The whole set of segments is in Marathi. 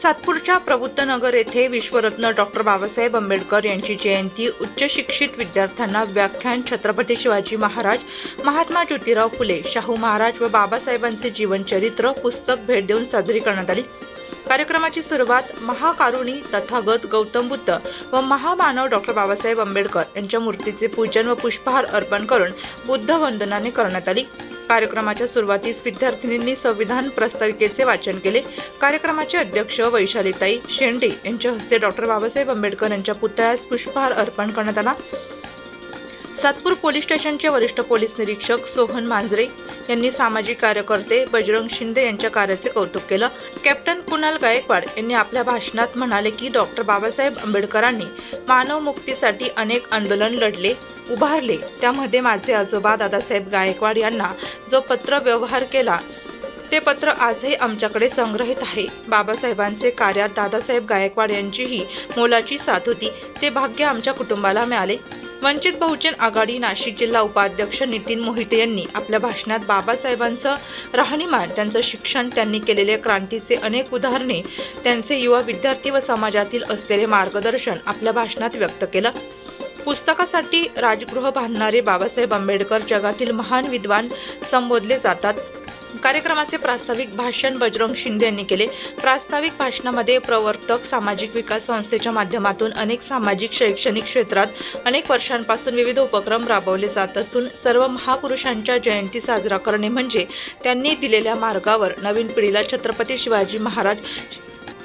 सातपूरच्या प्रबुद्धनगर येथे विश्वरत्न डॉक्टर बाबासाहेब आंबेडकर यांची जयंती उच्च शिक्षित विद्यार्थ्यांना व्याख्यान छत्रपती शिवाजी महाराज महात्मा ज्योतिराव फुले शाहू महाराज व बाबासाहेबांचे जीवनचरित्र पुस्तक भेट देऊन साजरी करण्यात आली. कार्यक्रमाची सुरुवात महाकारुणी तथागत गौतम बुद्ध व महामानव डॉक्टर बाबासाहेब आंबेडकर यांच्या मूर्तीचे पूजन व पुष्पहार अर्पण करून बुद्ध वंदनाने करण्यात आली. कार्यक्रमाच्या सुरुवातीस विद्यार्थिनींनी संविधान प्रस्ताविकेचे वाचन केले. कार्यक्रमाचे अध्यक्ष वैशालीताई शेंडे यांच्या हस्ते डॉक्टर बाबासाहेब आंबेडकर यांच्या पुतळ्यास पुष्पहार अर्पण करण्यात आला. सातपूर पोलीस स्टेशनचे वरिष्ठ पोलीस निरीक्षक सोहन मांजरे यांनी सामाजिक कार्यकर्ते बजरंग शिंदे यांच्या कार्याचे कौतुक केलं. कॅप्टन कुणाल गायकवाड यांनी आपल्या भाषणात म्हणाले की डॉक्टर बाबासाहेब आंबेडकरांनी मानव मुक्तीसाठी अनेक आंदोलन लढले. उभारले. त्यामध्ये माझे आजोबा दादासाहेब गायकवाड यांना जो पत्र व्यवहार केला ते पत्र आजही आमच्याकडे संग्रहित आहे. बाबासाहेबांचे कार्यात दादासाहेब गायकवाड यांचीही मोलाची साथ होती. ते भाग्य आमच्या कुटुंबाला मिळाले. वंचित बहुजन आघाडी नाशिक जिल्हा उपाध्यक्ष नितीन मोहिते यांनी आपल्या भाषणात बाबासाहेबांचं राहणीमान त्यांचं शिक्षण त्यांनी केलेले क्रांतीचे अनेक उदाहरणे त्यांचे युवा विद्यार्थी व समाजातील असलेले मार्गदर्शन आपल्या भाषणात व्यक्त केलं. पुस्तकासाठी राजगृह बांधणारे बाबासाहेब आंबेडकर जगातील महान विद्वान संबोधले जातात. कार्यक्रमाचे प्रास्ताविक भाषण बजरंग शिंदे यांनी केले. प्रास्ताविक भाषणामध्ये प्रवर्तक सामाजिक विकास संस्थेच्या माध्यमातून अनेक सामाजिक शैक्षणिक क्षेत्रात अनेक वर्षांपासून विविध उपक्रम राबवले जात असून सर्व महापुरुषांच्या जयंती साजरा करणे म्हणजे त्यांनी दिलेल्या मार्गावर नवीन पिढीला छत्रपती शिवाजी महाराज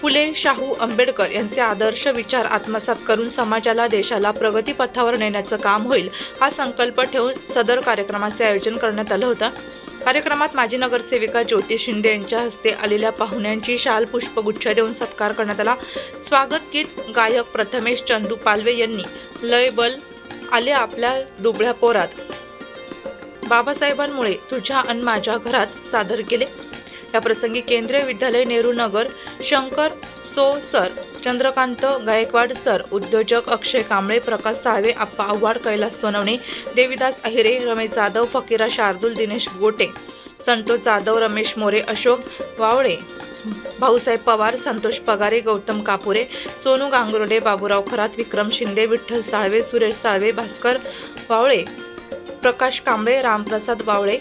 फुले शाहू आंबेडकर यांचे आदर्श विचार आत्मसात करून समाजाला देशाला प्रगतीपथावर नेण्याचं काम होईल हा संकल्प ठेवून सदर कार्यक्रमाचे आयोजन करण्यात आलं होतं. कार्यक्रमात माजी नगरसेविका ज्योती शिंदे यांच्या हस्ते आलेल्या पाहुण्यांची शाल पुष्पगुच्छ देऊन सत्कार करण्यात आला. स्वागत गीत गायक प्रथमेश चंदू पालवे यांनी लय बल आले आपल्या दुबळ्या पोरात. बाबासाहेबांमुळे तुझ्या अन माझ्या घरात सादर केले. या प्रसंगी केंद्रीय विद्यालय नेहरू नगर शंकर सो सर चंद्रकांत गायकवाड सर उद्योजक अक्षय कांबळे प्रकाश साळवे आप्पा आव्हाड कैलास सोनवणे देविदास अहिरे रमेश जाधव फकीरा शार्दूल दिनेश गोटे संतोष जाधव रमेश मोरे अशोक वावळे भाऊसाहेब पवार संतोष पगारे गौतम कापुरे सोनू गांगुर्डे बाबूराव खरात विक्रम शिंदे विठ्ठल साळवे सुरेश साळवे भास्कर वावळे प्रकाश कांबळे रामप्रसाद वावळे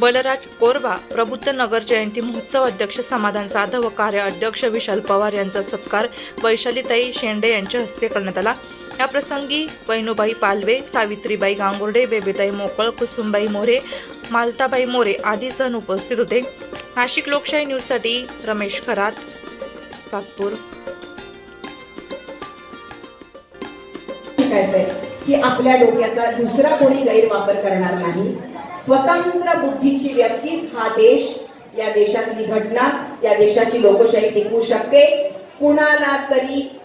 बलराज कोरबा प्रबुद्ध नगर जयंती महोत्सव अध्यक्ष समाधान साधव व कार्य अध्यक्ष विशाल पवार यांचा सत्कार वैशालीताई शेंडे यांच्या हस्ते करण्यात आला. या प्रसंगी वैनुबाई पालवे सावित्रीबाई गांगुर्डे बेबीताई मोकळ कुसुमबाई मोरे मालताबाई मोरे आदी जण उपस्थित होते. नाशिक लोकशाही न्यूजसाठी रमेश खरात सातपूर. की आपल्या डोक्याचा दुसरा कोणी गैरवापर करणार नाही? स्वतंत्र बुद्धीची व्यक्तीच हा देश या देशातली घटना या देशाची लोकशाही टिकवू शकते. कुणाला तरी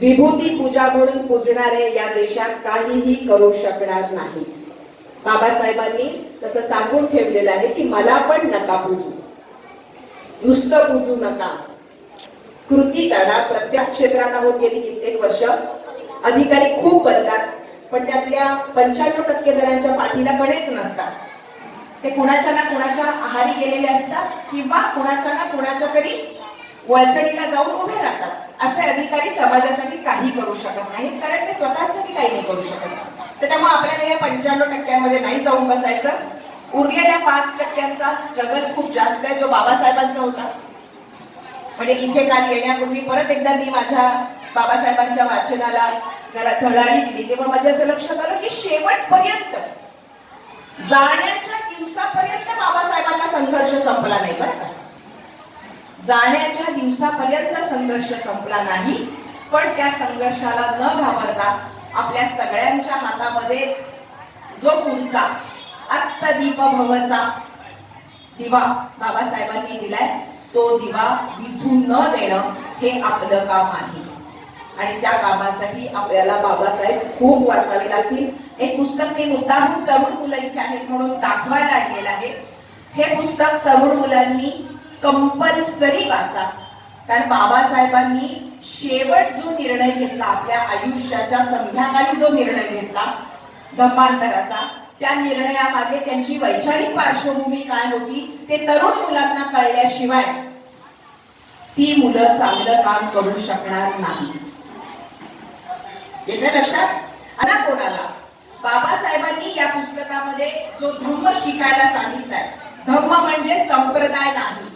विभूती पूजा म्हणून पूजणारे या देशात काहीही करू शकणार नाही. बाबासाहेबांनी तसं सांगून ठेवलेलं आहे की मला पण नका पूजू. नुसतं पूजू नका. कृती करा. प्रत्येक क्षेत्राला होत गेली कित्येक वर्ष. अधिकारी खूप बनतात पण त्यातल्या पंच्याण्णव टक्के जणांच्या पाठीला कडेच नसतात. ते कुणाच्या ना कुणाच्या आहारी गेलेले असतात किंवा कुणाच्या ना कुणाच्या तरी वळचणीला जाऊन उभे राहतात. असे अधिकारी समाजासाठी काही करू शकत नाहीत कारण ते स्वतःसाठी काही नाही करू शकत. तर त्यामुळे आपल्याला या पंच्याण्णव टक्क्यांमध्ये नाही जाऊन बसायचं. उरलेल्या पाच टक्क्यांचा स्ट्रगल खूप जास्त आहे जो बाबासाहेबांचा होता. म्हणजे इथे काल येण्यापूर्वी परत एकदा मी माझ्या बाबासाहेबांच्या वाचनाला जरा झळाळी दिली. तेव्हा माझे असं लक्षात आलं की शेवटपर्यंत जाण्याच्या दिवसापर्यंत बाबासाहेबांना संघर्ष संपला नाही बरं का. जाण्याच्या दिवसापर्यंत संघर्ष संपला नाही पण त्या संघर्षाला न घाबरता आपल्या सगळ्यांच्या हातामध्ये जो पुढचा अत्तदीप भवचा दिवा बाबासाहेबांनी दिलाय तो दिवा विझू न देणं हे आपलं काम आहे. आणि त्या कामासाठी आपल्याला बाबासाहेब खूप वाचावे लागतील. एक पुस्तक मी मुद्दामून तरुण मुलं इथे आहेत म्हणून दाखवायला आणलेलं आहे. हे पुस्तक तरुण मुलांनी कंपल्सरी वाचा. कारण बाबासाहेबांनी शेवट जो निर्णय घेतला आपल्या आयुष्याच्या संध्याकाळी जो निर्णय घेतला धर्मांतराचा त्या निर्णयामागे त्यांची वैचारिक पार्श्वभूमी काय होती ते तरुण मुलांना कळल्याशिवाय ती मुलं चांगलं काम करू शकणार नाही येतं लक्षात? आणि कोणाला? बाबासाहेबांनी या पुस्तकामध्ये जो धम्म शिकायला सांगितलाय. धम्म म्हणजे संप्रदाय नाही.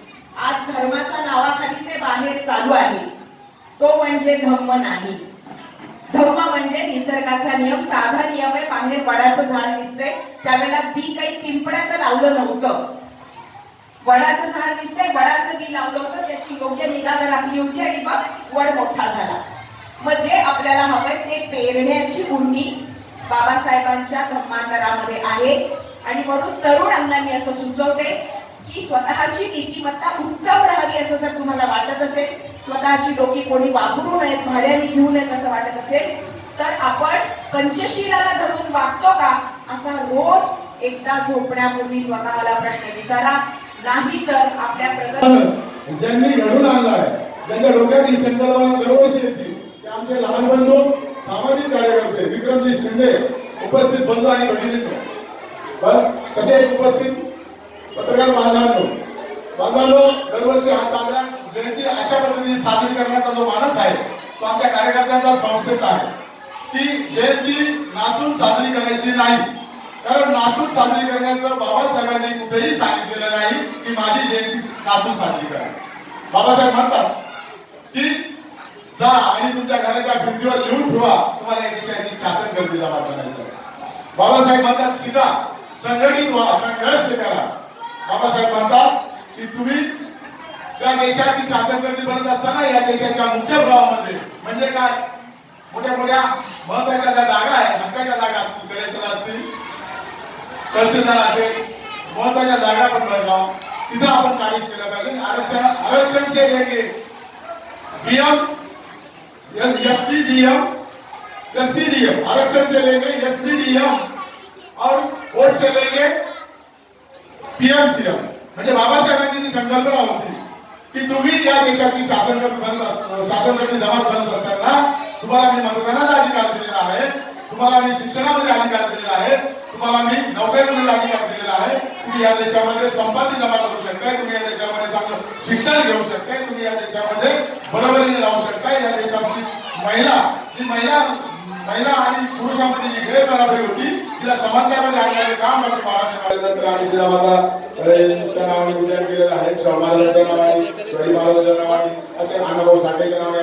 आज धर्माच्या नावाखाली जे बाहेर चालू आहे तो म्हणजे धम्म नाही. धम्म म्हणजे निसर्गाचा नियम साधा नियम आहे. बाहेर वडाचं झाड दिसतंय. त्यावेळेला बी काही पिंपळाचं लावलं नव्हतं. वडाचं झाड दिसतंय. वडाचं बी लावलं होतं. त्याची योग्य निगा राखली होती आणि मग वड मोठा झाला. मग जे आपल्याला हवंय ते पेरण्याची उर्मी बाबासाहेबांच्या धर्मांतरामध्ये आहे. आणि म्हणून तरुणांना मी असं सुचवते की स्वतःची नीतिमत्ता उत्तम राहावी असं जर तुम्हाला वाटत असेल स्वतःची डोकी कोणी वापरू नयेत भाड्याने घेऊ नयेत असं वाटत असेल तर आपण पंचशीलाला धरून वागतो का? असा रोज एकदा झोपण्यापूर्वी स्वतःला प्रश्न विचारा. नाही तर आपल्या प्रगत ज्यांनी घडून आणलाय त्यांच्या डोक्यात ही संकल्पना दरवर्षी येते. आमचे लहान बंधू सामाजिक कार्यकर्ते विक्रमजी शिंदे उपस्थित बंधू आणि भगिनी कसे उपस्थित? पत्रकार बांधवांनो बांधवांनो दरवर्षी हा साजरा जयंती अशा पद्धतीने साजरी करण्याचा जो मानस आहे तो आमच्या कार्यकर्त्यांचा संस्थेचा आहे. ती जयंती नाचून साजरी करायची नाही. कारण नाचून साजरी करण्याचं बाबासाहेबांनी कुठेही सांगितलेलं नाही की माझी जयंती नाचून साजरी करा बाबासाहेब म्हणतात जा आणि तुमच्या घराच्या भिंतीवर लिहून ठेवा. तुम्हाला या देशाची शासन गर्दी जमा करायचं बाबासाहेब म्हणतात शिका संघटित व्हा संघर्ष करा. बाबासाहेब म्हणतात की तुम्ही त्या देशाची शासन गर्दी बनत असताना या देशाच्या मुख्य प्रवाहामध्ये म्हणजे काय? मोठ्या मोठ्या महत्त्वाच्या ज्या जागा आहेत हक्काच्या जागा असतील कलेक्टर असतील तहसीलदार असेल महत्त्वाच्या जागा पण बघा तिथं आपण कार्य केलं पाहिजे. आरक्षण आरक्षण से लेके एसपीडीएम एसपीडीएम आरक्षण से लेके एसपीडीएम और वोट से लेके पीएमसीएम. म्हणजे बाबासाहेबांची जी संकल्पना होती की तुम्ही या देशाची शासन बनत अस- शासन करणे जमात बनत असताना तुम्हाला मी मतदानाचा अधिकार दिलेला आहे. तुम्हाला मी शिक्षणामध्ये अधिकार दिलेला आहे. तुम्हाला मी नोकऱ्यांमध्ये अधिकार दिलेला आहे. तुम्ही या देशामध्ये संपत्ती जमा करू शकताय. तुम्ही या देशामध्ये चांगलं शिक्षण घेऊ शकताय. तुम्ही या देशामध्ये बरोबरीने राहू शकताय. या देशाची महिला जी महिला महिला आणि पुरुषांमध्ये जी गैरबराबरी होती तिला समानतेमध्ये आणणारे काम डॉक्टर बाबासाहेब नंतर आम्ही तिला माझा त्या नावाने आहे. शाहू महाराजांच्या नावाने शिवाजी महाराजांच्या नावाने असे अनुभव साठेच्या नावाने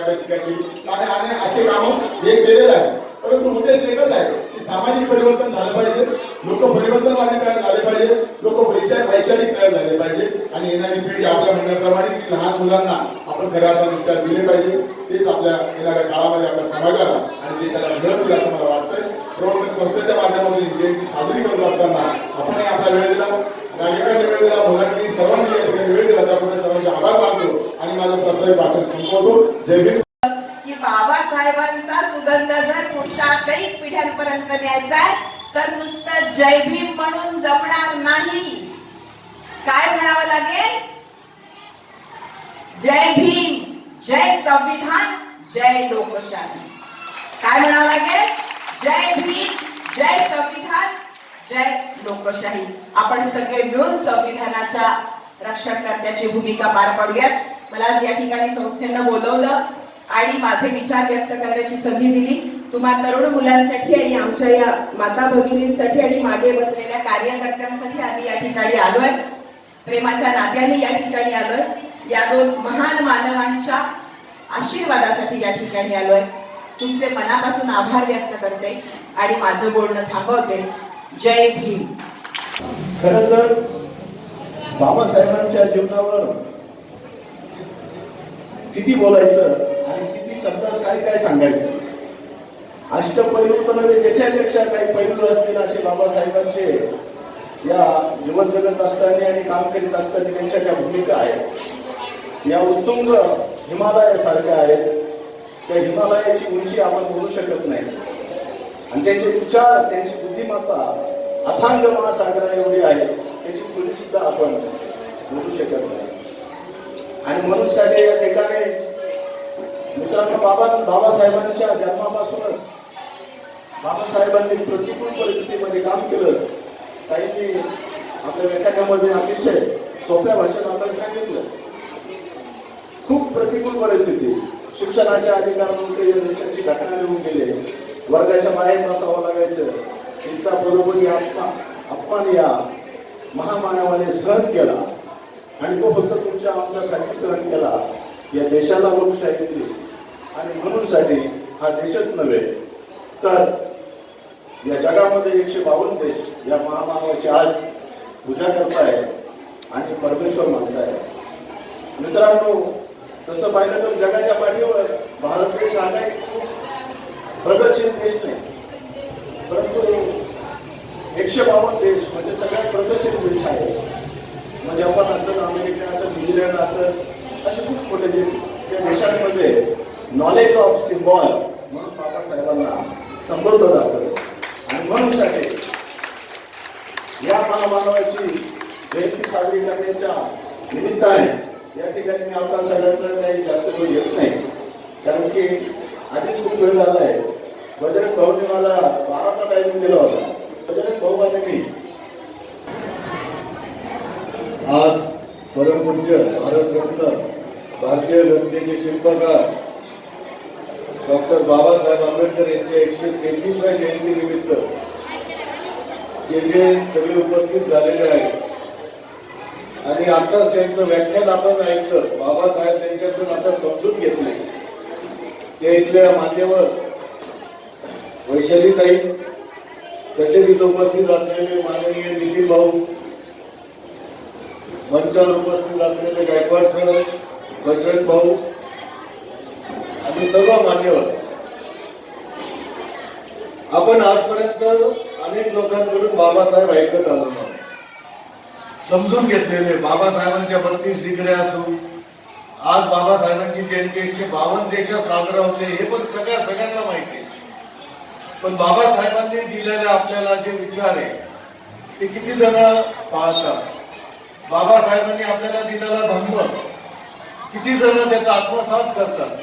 आणि असे कामं हे केलेलं आहे. परंतु उद्देश एकच आहे की सामाजिक परिवर्तन झालं पाहिजे लोक परिवर्तनवादी तयार झाले पाहिजे लोक वैचारिक वैचारिक तयार झाले पाहिजे. आणि येणारी पिढी आपल्या म्हणण्याप्रमाणे की लहान मुलांना आपण खऱ्या अर्थाने विचार दिले पाहिजे. तेच आपल्या येणाऱ्या काळामध्ये आपल्या समाजाला आणि देशाला घडवतील असं मला वाटतंय. प्रवर्तक संस्थेच्या माध्यमातून जयंती साजरी करत असताना आपणही आपला वेळ दिला नागरिकांनी वेळ दिला मुलांनी सर्वांनी वेळ दिला. त्यामुळे सर्वांचे आभार मानतो आणि माझं प्रस्तावित भाषण संपवतो. जय हिंद. पिढ्यांपर्यंत न्यायचा तर नुसतं जय भीम म्हणून जमणार नाही. काय म्हणावं लागेल? जय भीम जय संविधान जय लोकशाही. काय म्हणावं लागेल? जय भीम जय संविधान जय लोकशाही. आपण सगळे मिळून संविधानाच्या रक्षणकर्त्याची भूमिका पार पाडूयात. मला आज या ठिकाणी संस्थेनं बोलवलं आणि माझे विचार व्यक्त करण्याची संधी दिली. तुम्हा तरुण मुलांसाठी आणि आमच्या या माता भगिनींसाठी आणि मागे बसलेल्या कार्यकर्त्यांसाठी आम्ही या ठिकाणी आलोय. प्रेमाच्या नात्याने या ठिकाणी आलोय. या दोन महान मानवांच्या आशीर्वादासाठी या ठिकाणी आलोय. तुमचे मनापासून आभार व्यक्त करते आणि माझं बोलणं थांबवते. जय भीम. खर तर बाबासाहेबांच्या जीवनावर किती बोलायचं आणि किती शब्दात काय काय सांगायचं? अष्टपैलू तर नव्हे त्याच्यापेक्षा काही पैलू असतील असे बाबासाहेबांचे या जीवन जगत असताना आणि काम करीत असताना त्यांच्या ज्या भूमिका आहेत या उत्तुंग हिमालयासारख्या आहेत त्या हिमालयाची उंची आपण बोलू शकत नाही. आणि त्यांचे विचार त्यांची बुद्धिमत्ता अथांग महासागरा एवढी आहे त्याची खोली सुद्धा आपण बोलू शकत नाही. आणि म्हणून साठी या ठिकाणी मित्रांनो बाबा बाबासाहेबांच्या जन्मापासूनच बाबासाहेबांनी प्रतिकूल परिस्थितीमध्ये काम केलं. काही आपल्या व्याख्यानामध्ये अतिशय सोप्या भाषेत आपल्याला सांगितलं. खूप प्रतिकूल परिस्थिती. शिक्षणाचे अधिकार नव्हते या देशाची घटना लिहून गेले. वर्गाच्या बाहेर बसावं लागायचं. चिंता बरोबरी अपमान अपमान या महामानवाने सहन केला. आणि तो फक्त तुमच्या आमच्यासाठी सहन केला. या देशाला लोकशाही दिली. आणि म्हणूनसाठी हा देशच नव्हे तर या जगामध्ये एकशे बावन्न देश या महामानवाची आज पूजा करताय आणि परमेश्वर मानताय. मित्रांनो तसं पाहिलं तर जगाच्या पाठीवर भारत देश हा काही खूप प्रगतशील देश नाही परंतु एकशे बावन्न देश म्हणजे सगळ्यात प्रगतशील देश आहे. म्हणजे मग जपान असं अमेरिका असं न्यूझीलंड असं असे खूप मोठे देश त्या देशांमध्ये नॉलेज ऑफ सिम्बॉल म्हणून बाबासाहेबांना संबोधलं जातं. आणि म्हणूनसाठी या महामानवाची जयंती साजरी करण्याच्या निमित्ताने या ठिकाणी मी आपल्या सगळ्यांकडे काही जास्त वेळ येत नाही. कारण की आधीच खूप वेळ झाला आहे बजरंग भाऊने मला बाराचा टायमिंग दिला होता. बजरंग भाऊ आणि मी आज परमपूज्य भारतरत्न भारतीय घटनेचे शिल्पकार डॉक्टर बाबासाहेब आंबेडकर यांच्या एकशे तेहतीसव्या जयंती निमित्त जे जे सगळे उपस्थित झालेले आहेत. आणि आताच त्यांचं व्याख्यान आपण ऐकलं बाबासाहेब त्यांच्याकडून आता समजून घेतले ते इथल्या मान्यवर वैशालीताई तसेच इथं उपस्थित असलेले माननीय नितीन भाऊ मंचावर उपस्थित असलेले गायकवाड सर बजरंग भाऊ आणि सर्व मान्यवर आपण आजपर्यंत अनेक लोकांकडून बाबासाहेब ऐकत आलो ना समजून घेतलेले बाबासाहेबांच्या बत्तीस डिग्र्या असून आज बाबासाहेबांची जयंती एकशे बावन्न देशात साजरा होते हे पण सगळ्या सगळ्यांना माहिती आहे. पण बाबासाहेबांनी दिलेले आपल्याला जे विचार आहे ते किती जण पाहतात बाबासाहेबांनी आपल्याला दिलेला धम्म किती जण त्याचा आत्मसात करतात?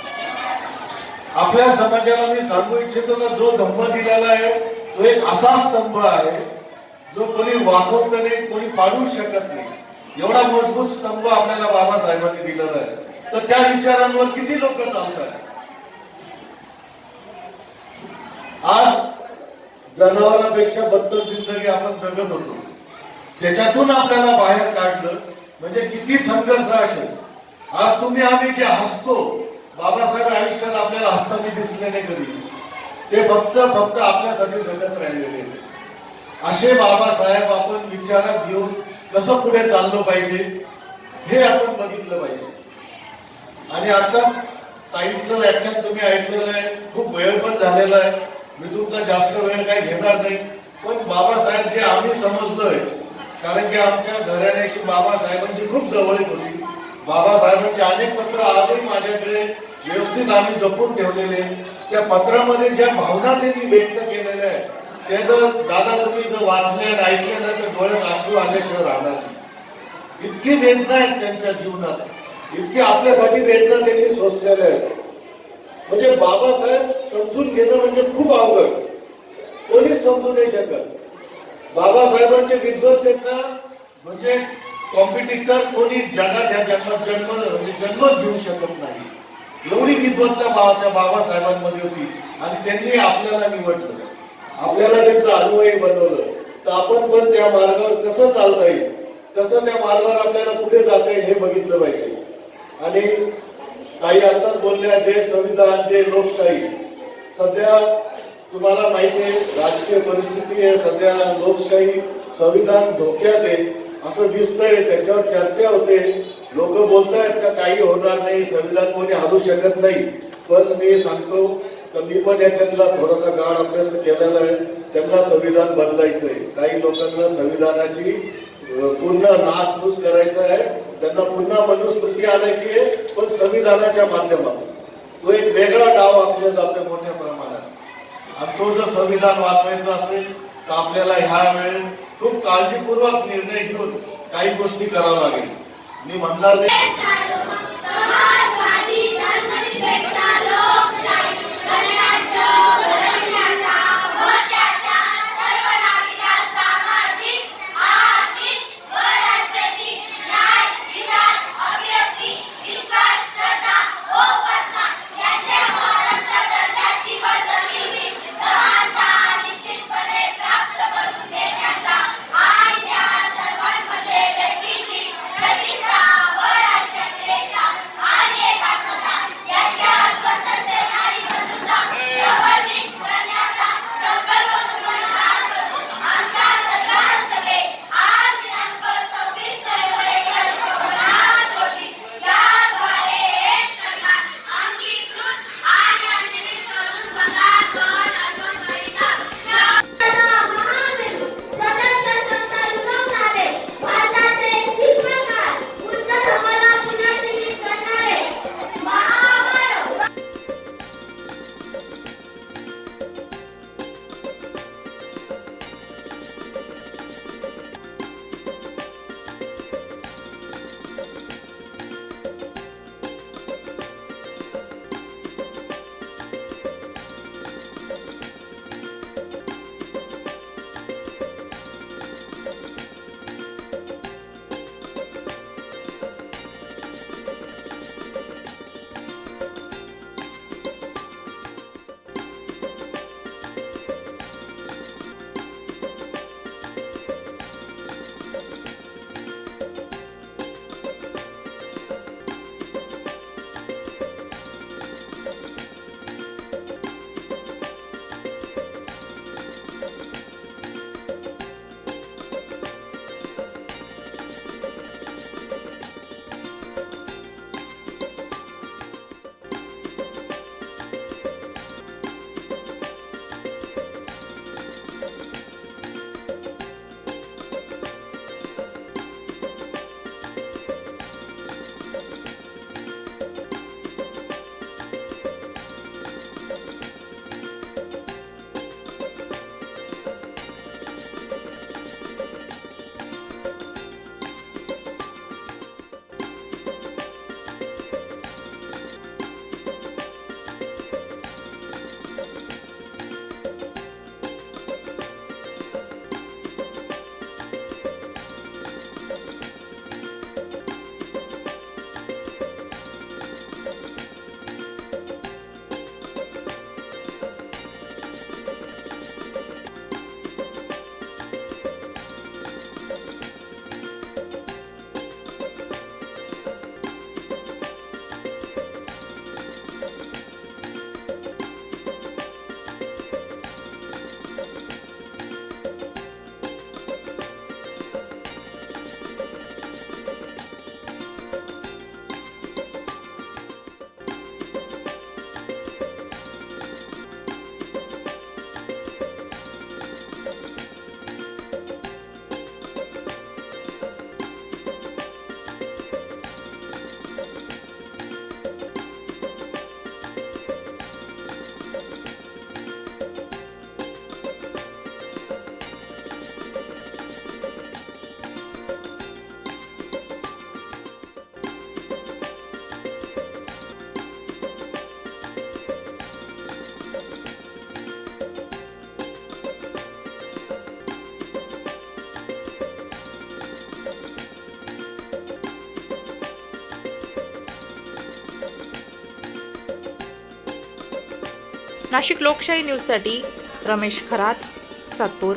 आपल्या समाजाला मी सांगू इच्छितो का जो धम्म दिलेला आहे तो एक असा स्तंभ आहे जो कोणी वाकवत नाही कोणी पाडू शकत नाही. एवढा मजबूत स्तंभ आपल्याला बाबासाहेबांनी दिलेला आहे. तर त्या विचारांवर किती लोक चालतात? आज जनावरांपेक्षा बद्दल जिंदगी आपण जगत होतो. त्याच्यातून आपल्याला बाहेर काढलं म्हणजे किती संघर्ष असेल. आज तुम्ही आम्ही जे हसतो बाबासाहेब आयुष्यात आपल्याला हसताना दिसले नाही कधी. ते फक्त फक्त आपल्यासाठी जगत राहिलेले असे बाबासाहेब आपण विचारात घेऊन कसं पुढे चाललो पाहिजे हे आपण बघितलं पाहिजे. आणि आता ताईंचं व्याख्यान तुम्ही ऐकलेलं आहे खूप वेळ पण झालेला आहे. मी तुमचा जास्त वेळ काही घेणार नाही. पण बाबासाहेब जे आम्ही समजलोय कारण की आमच्या घराण्याशी बाबासाहेबांची खूप जवळीक होती. बाबासाहेबांचे अनेक पत्र आजही माझ्याकडे व्यवस्थित आम्ही जपून ठेवलेले त्या पत्रामध्ये ज्या भावना त्यांनी व्यक्त केलेल्या आहेत त्या जर दादा तुम्ही जर वाचले आणि ऐकले ना तर डोळ्यात आसू आल्याशिवाय राहणार नाही. इतकी वेदना आहेत त्यांच्या जीवनात. इतकी आपल्यासाठी वेदना त्यांनी सोसलेल्या आहेत. म्हणजे बाबासाहेब समजून घेणं म्हणजे खूप अवघड. कोणीच समजू नाही शकत. बाबासाहेबांचे विद्वत त्यांचा म्हणजे कॉम्पिटिटर कोणी जगात या जन्मात जन्म म्हणजे जन्मच घेऊ शकत नाही. एवढी विद्वत्ता बा त्या बाबासाहेबांमध्ये होती आणि त्यांनी आपल्याला निवडलं. आपल्याला त्यांचं अनुयायी बनवलं. तर आपण पण त्या मार्गावर कसं चालता येईल कसं त्या मार्गावर आपल्याला पुढे जाता येईल हे बघितलं पाहिजे. आणि काही आताच बोलल्या जे संविधान जे लोकशाही सध्या तुम्हाला माहिती आहे राजकीय परिस्थिती आहे सध्या लोकशाही संविधान धोक्यात आहे. असं दिसतंय त्याच्यावर चर्चा होते. लोक बोलतायत का काही होणार नाही संविधान कोणी हलू शकत नाही. पण मी सांगतो मी पण याच्यातला थोडासा गाढ अभ्यास केलेला आहे. त्यांना संविधान बदलायचंय. काही लोकांना संविधानाची पूर्ण नासधूस करायचा आहे. त्यांना पुन्हा मनुस्मृती आणायची आहे पण संविधानाच्या माध्यमातून. तो एक वेगळा डाव आखला जातोय मोठ्या प्रमाणात. आणि तो जर संविधान वाचवायचा असेल तर आपल्याला ह्या वेळेस खूप काळजीपूर्वक निर्णय घेऊन काही गोष्टी कराव्या लागेल. मी म्हणणार नाही. नाशिक लोकशाही न्यूजसाठी रमेश खरात सातपूर.